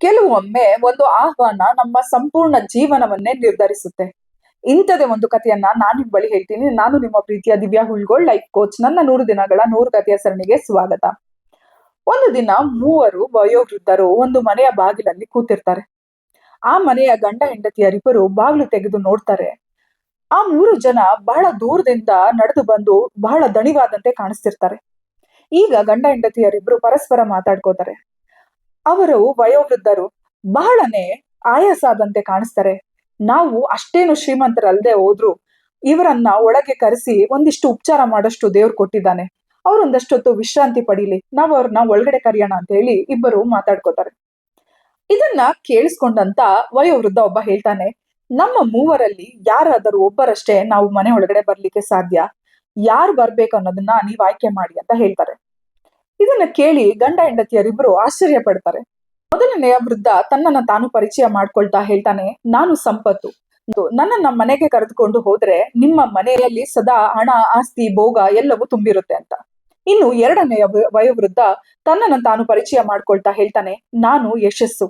ಕೆಲವೊಮ್ಮೆ ಒಂದು ಆಹ್ವಾನ ನಮ್ಮ ಸಂಪೂರ್ಣ ಜೀವನವನ್ನೇ ನಿರ್ಧರಿಸುತ್ತೆ. ಇಂಥದೇ ಒಂದು ಕಥೆಯನ್ನ ನಾನು ನಿಮ್ ಬಳಿ ಹೇಳ್ತೀನಿ. ನಾನು ನಿಮ್ಮ ಪ್ರೀತಿಯ ದಿವ್ಯಾ ಹುಳ್ಗೋಳ್, ಲೈಫ್ ಕೋಚ್. ನನ್ನ ನೂರು ದಿನಗಳ ನೂರು ಕಥೆಯ ಸರಣಿಗೆ ಸ್ವಾಗತ. ಒಂದು ದಿನ ಮೂವರು ವಯೋವೃದ್ಧರು ಒಂದು ಮನೆಯ ಬಾಗಿಲಲ್ಲಿ ಕೂತಿರ್ತಾರೆ. ಆ ಮನೆಯ ಗಂಡ ಹೆಂಡತಿಯರಿಬ್ಬರು ಬಾಗಿಲು ತೆಗೆದು ನೋಡ್ತಾರೆ. ಆ ಮೂರು ಜನ ಬಹಳ ದೂರದಿಂದ ನಡೆದು ಬಂದು ಬಹಳ ದಣಿವಾದಂತೆ ಕಾಣಿಸ್ತಿರ್ತಾರೆ. ಈಗ ಗಂಡ ಹೆಂಡತಿಯರಿಬ್ರು ಪರಸ್ಪರ ಮಾತಾಡ್ಕೋತಾರೆ. ಅವರು ವಯೋವೃದ್ಧರು ಬಹಳನೇ ಆಯಾಸ ಆದಂತೆ ಕಾಣಿಸ್ತಾರೆ. ನಾವು ಅಷ್ಟೇನು ಶ್ರೀಮಂತರಲ್ಲದೆ ಹೋದ್ರು ಇವರನ್ನ ಒಳಗೆ ಕರೆಸಿ ಒಂದಿಷ್ಟು ಉಪಚಾರ ಮಾಡಷ್ಟು ದೇವ್ರು ಕೊಟ್ಟಿದ್ದಾನೆ. ಅವ್ರೊಂದಷ್ಟೊತ್ತು ವಿಶ್ರಾಂತಿ ಪಡೀಲಿ, ನಾವು ಅವ್ರನ್ನ ಒಳಗಡೆ ಕರೆಯೋಣ ಅಂತ ಹೇಳಿ ಇಬ್ಬರು ಮಾತಾಡ್ಕೋತಾರೆ. ಇದನ್ನ ಕೇಳಿಸ್ಕೊಂಡಂತ ವಯೋವೃದ್ಧ ಒಬ್ಬ ಹೇಳ್ತಾನೆ, ನಮ್ಮ ಮೂವರಲ್ಲಿ ಯಾರಾದರೂ ಒಬ್ಬರಷ್ಟೇ ನಾವು ಮನೆ ಒಳಗಡೆ ಬರ್ಲಿಕ್ಕೆ ಸಾಧ್ಯ? ಯಾರು ಬರ್ಬೇಕು ಅನ್ನೋದನ್ನ ನೀವ್ ಆಯ್ಕೆ ಮಾಡಿ ಅಂತ ಹೇಳ್ತಾರೆ. ಇದನ್ನ ಕೇಳಿ ಗಂಡ ಹೆಂಡತಿಯರಿಬ್ಬರು ಆಶ್ಚರ್ಯ ಪಡ್ತಾರೆ. ಮೊದಲನೆಯ ವೃದ್ಧ ತನ್ನನ್ನ ತಾನು ಪರಿಚಯ ಮಾಡ್ಕೊಳ್ತಾ ಹೇಳ್ತಾನೆ, ನಾನು ಸಂಪತ್ತು. ನನ್ನನ್ನ ಮನೆಗೆ ಕರೆದುಕೊಂಡು ಹೋದ್ರೆ ನಿಮ್ಮ ಮನೆಯಲ್ಲಿ ಸದಾ ಹಣ, ಆಸ್ತಿ, ಭೋಗ ಎಲ್ಲವೂ ತುಂಬಿರುತ್ತೆ ಅಂತ. ಇನ್ನು ಎರಡನೆಯ ವಯೋವೃದ್ಧ ತನ್ನನ್ನ ತಾನು ಪರಿಚಯ ಮಾಡ್ಕೊಳ್ತಾ ಹೇಳ್ತಾನೆ, ನಾನು ಯಶಸ್ಸು.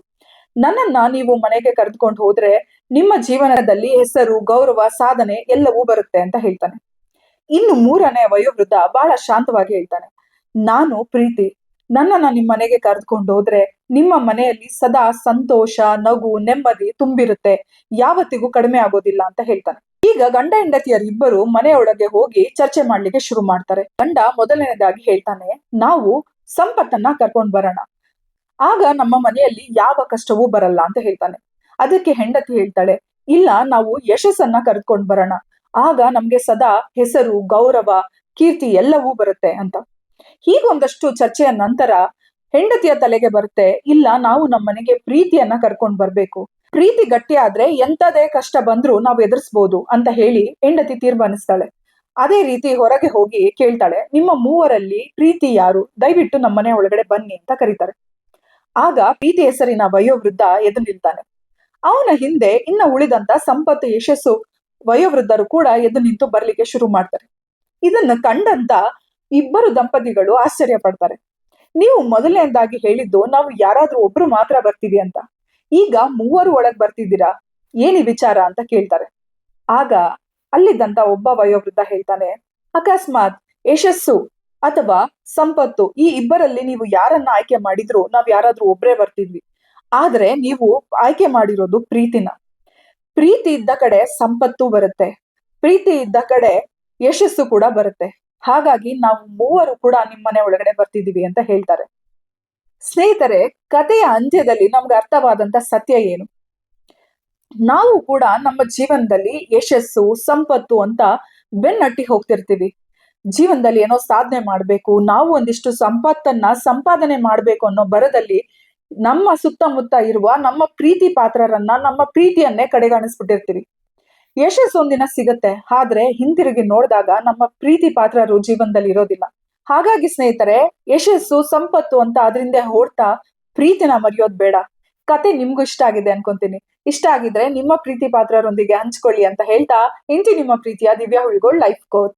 ನನ್ನನ್ನ ನೀವು ಮನೆಗೆ ಕರೆದುಕೊಂಡು ಹೋದ್ರೆ ನಿಮ್ಮ ಜೀವನದಲ್ಲಿ ಹೆಸರು, ಗೌರವ, ಸಾಧನೆ ಎಲ್ಲವೂ ಬರುತ್ತೆ ಅಂತ ಹೇಳ್ತಾನೆ. ಇನ್ನು ಮೂರನೇ ವಯೋವೃದ್ಧ ಬಹಳ ಶಾಂತವಾಗಿ ಹೇಳ್ತಾನೆ ನಾನು ಪ್ರೀತಿ. ನನ್ನನ್ನ ನಿಮ್ಮ ಮನೆಗೆ ಕರೆದುಕೊಂಡು ಹೋದ್ರೆ ನಿಮ್ಮ ಮನೆಯಲ್ಲಿ ಸದಾ ಸಂತೋಷ, ನಗು, ನೆಮ್ಮದಿ ತುಂಬಿರುತ್ತೆ. ಯಾವತ್ತಿಗೂ ಕಡಿಮೆ ಆಗೋದಿಲ್ಲ ಅಂತ ಹೇಳ್ತಾನೆ. ಈಗ ಗಂಡ ಹೆಂಡತಿಯರ್ ಇಬ್ಬರು ಮನೆಯೊಳಗೆ ಹೋಗಿ ಚರ್ಚೆ ಮಾಡ್ಲಿಕ್ಕೆ ಶುರು ಮಾಡ್ತಾರೆ. ಗಂಡ ಮೊದಲನೇದಾಗಿ ಹೇಳ್ತಾನೆ, ನಾವು ಸಂಪತ್ತನ್ನ ಕರ್ಕೊಂಡ್ ಬರೋಣ. ಆಗ ನಮ್ಮ ಮನೆಯಲ್ಲಿ ಯಾವ ಕಷ್ಟವೂ ಬರಲ್ಲ ಅಂತ ಹೇಳ್ತಾನೆ. ಅದಕ್ಕೆ ಹೆಂಡತಿ ಹೇಳ್ತಾಳೆ, ಇಲ್ಲ, ನಾವು ಯಶಸ್ಸನ್ನ ಕರೆದುಕೊಂಡು ಬರೋಣ. ಆಗ ನಮ್ಗೆ ಸದಾ ಹೆಸರು, ಗೌರವ, ಕೀರ್ತಿ ಎಲ್ಲವೂ ಬರುತ್ತೆ ಅಂತ. ಹೀಗೊಂದಷ್ಟು ಚರ್ಚೆಯ ನಂತರ ಹೆಂಡತಿಯ ತಲೆಗೆ ಬರುತ್ತೆ, ಇಲ್ಲ ನಾವು ನಮ್ಮ ಮನೆಗೆ ಪ್ರೀತಿಯನ್ನ ಕರ್ಕೊಂಡು ಬರ್ಬೇಕು. ಪ್ರೀತಿ ಗಟ್ಟಿ ಆದ್ರೆ ಎಂತದೇ ಕಷ್ಟ ಬಂದ್ರೂ ನಾವು ಎದುರಿಸ್ಬೋದು ಅಂತ ಹೇಳಿ ಹೆಂಡತಿ ತೀರ್ಮಾನಿಸ್ತಾಳೆ. ಅದೇ ರೀತಿ ಹೊರಗೆ ಹೋಗಿ ಕೇಳ್ತಾಳೆ, ನಿಮ್ಮ ಮೂವರಲ್ಲಿ ಪ್ರೀತಿ ಯಾರು? ದಯವಿಟ್ಟು ನಮ್ಮ ಮನೆ ಒಳಗಡೆ ಬನ್ನಿ ಅಂತ ಕರೀತಾರೆ. ಆಗ ಪ್ರೀತಿ ಹೆಸರಿನ ವಯೋವೃದ್ಧ ಎದುರು ನಿಲ್ತಾನೆ. ಅವನ ಹಿಂದೆ ಇನ್ನ ಉಳಿದಂತ ಸಂಪತ್ತು, ಯಶಸ್ಸು ವಯೋವೃದ್ಧರು ಕೂಡ ಎದ್ದು ನಿಂತು ಬರ್ಲಿಕ್ಕೆ ಶುರು ಮಾಡ್ತಾರೆ. ಇದನ್ನ ಕಂಡಂತ ಇಬ್ಬರು ದಂಪತಿಗಳು ಆಶ್ಚರ್ಯ ಪಡ್ತಾರೆ. ನೀವು ಮೊದಲನೇದಾಗಿ ಹೇಳಿದ್ದು ನಾವು ಯಾರಾದ್ರೂ ಒಬ್ರು ಮಾತ್ರ ಬರ್ತೀವಿ ಅಂತ. ಈಗ ಮೂವರು ಒಳಗ್ ಬರ್ತಿದ್ದೀರಾ? ಏನಿ ವಿಚಾರ ಅಂತ ಕೇಳ್ತಾರೆ. ಆಗ ಅಲ್ಲಿದ್ದಂತ ಒಬ್ಬ ವಯೋವೃದ್ಧ ಹೇಳ್ತಾನೆ, ಅಕಸ್ಮಾತ್ ಯಶಸ್ಸು ಅಥವಾ ಸಂಪತ್ತು ಈ ಇಬ್ಬರಲ್ಲಿ ನೀವು ಯಾರನ್ನ ಆಯ್ಕೆ ಮಾಡಿದ್ರು ನಾವ್ ಯಾರಾದ್ರೂ ಒಬ್ರೇ ಬರ್ತಿದ್ವಿ. ಆದ್ರೆ ನೀವು ಆಯ್ಕೆ ಮಾಡಿರೋದು ಪ್ರೀತಿನ. ಪ್ರೀತಿ ಇದ್ದ ಕಡೆ ಸಂಪತ್ತು ಬರುತ್ತೆ. ಪ್ರೀತಿ ಇದ್ದ ಕಡೆ ಯಶಸ್ಸು ಕೂಡ ಬರುತ್ತೆ. ಹಾಗಾಗಿ ನಾವು ಮೂವರು ಕೂಡ ನಿಮ್ಮನೆ ಒಳಗಡೆ ಬರ್ತಿದ್ದೀವಿ ಅಂತ ಹೇಳ್ತಾರೆ. ಸ್ನೇಹಿತರೆ, ಕಥೆಯ ಅಂತ್ಯದಲ್ಲಿ ನಮ್ಗೆ ಅರ್ಥವಾದಂತ ಸತ್ಯ ಏನು? ನಾವು ಕೂಡ ನಮ್ಮ ಜೀವನದಲ್ಲಿ ಯಶಸ್ಸು, ಸಂಪತ್ತು ಅಂತ ಬೆನ್ನಟ್ಟಿ ಹೋಗ್ತಿರ್ತೀವಿ. ಜೀವನದಲ್ಲಿ ಏನೋ ಸಾಧನೆ ಮಾಡ್ಬೇಕು, ನಾವು ಒಂದಿಷ್ಟು ಸಂಪತ್ತನ್ನ ಸಂಪಾದನೆ ಮಾಡ್ಬೇಕು ಅನ್ನೋ ಬರದಲ್ಲಿ ನಮ್ಮ ಸುತ್ತಮುತ್ತ ಇರುವ ನಮ್ಮ ಪ್ರೀತಿ ಪಾತ್ರರನ್ನ ನಮ್ಮ ಪ್ರೀತಿಯನ್ನೇ ಕಡೆಗಾಣಿಸ್ಬಿಟ್ಟಿರ್ತೀವಿ. ಯಶಸ್ಸು ಒಂದಿನ ಸಿಗುತ್ತೆ. ಆದ್ರೆ ಹಿಂದಿರುಗಿ ನೋಡಿದಾಗ ನಮ್ಮ ಪ್ರೀತಿ ಪಾತ್ರರು ಜೀವನದಲ್ಲಿ ಇರೋದಿಲ್ಲ. ಹಾಗಾಗಿ ಸ್ನೇಹಿತರೆ, ಯಶಸ್ಸು, ಸಂಪತ್ತು ಅಂತ ಅದರಿಂದ ಓಡ್ತಾ ಪ್ರೀತಿನ ಮರೆಯೋದ್ ಬೇಡ. ಕತೆ ನಿಮ್ಗೂ ಇಷ್ಟ ಆಗಿದೆ ಅನ್ಕೊಂತೀನಿ. ಇಷ್ಟ ಆಗಿದ್ರೆ ನಿಮ್ಮ ಪ್ರೀತಿ ಪಾತ್ರರೊಂದಿಗೆ ಹಂಚ್ಕೊಳ್ಳಿ ಅಂತ ಹೇಳ್ತಾ, ಇಂತಿ ನಿಮ್ಮ ಪ್ರೀತಿಯ ದಿವ್ಯಾ ಹುಳ್ಗೋಳ್ ಲೈಫ್ ಕೋಚ್